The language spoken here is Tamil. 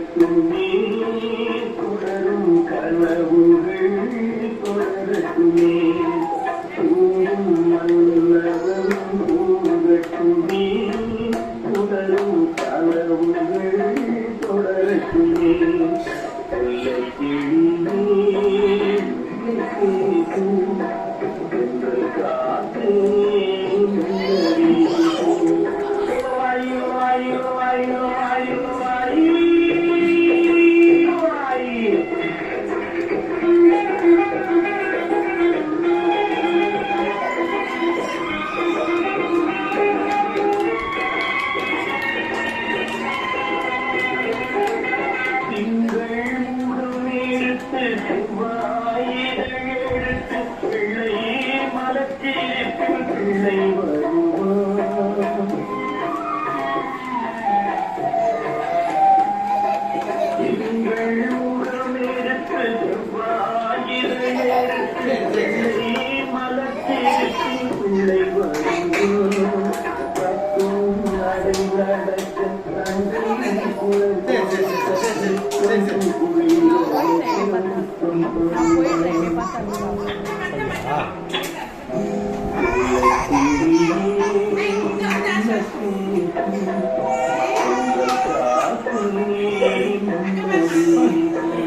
தொடரட்டும் நீ தொடரும் கனவுகள் தொடரட்டுமே. தூங்கும் மன்னவன் தூங்கட்டுமே தொடரும் கனவுகள் தொடரட்டுமே. எல்லை கிழியே காற்றே நடுநடக்க Thank you.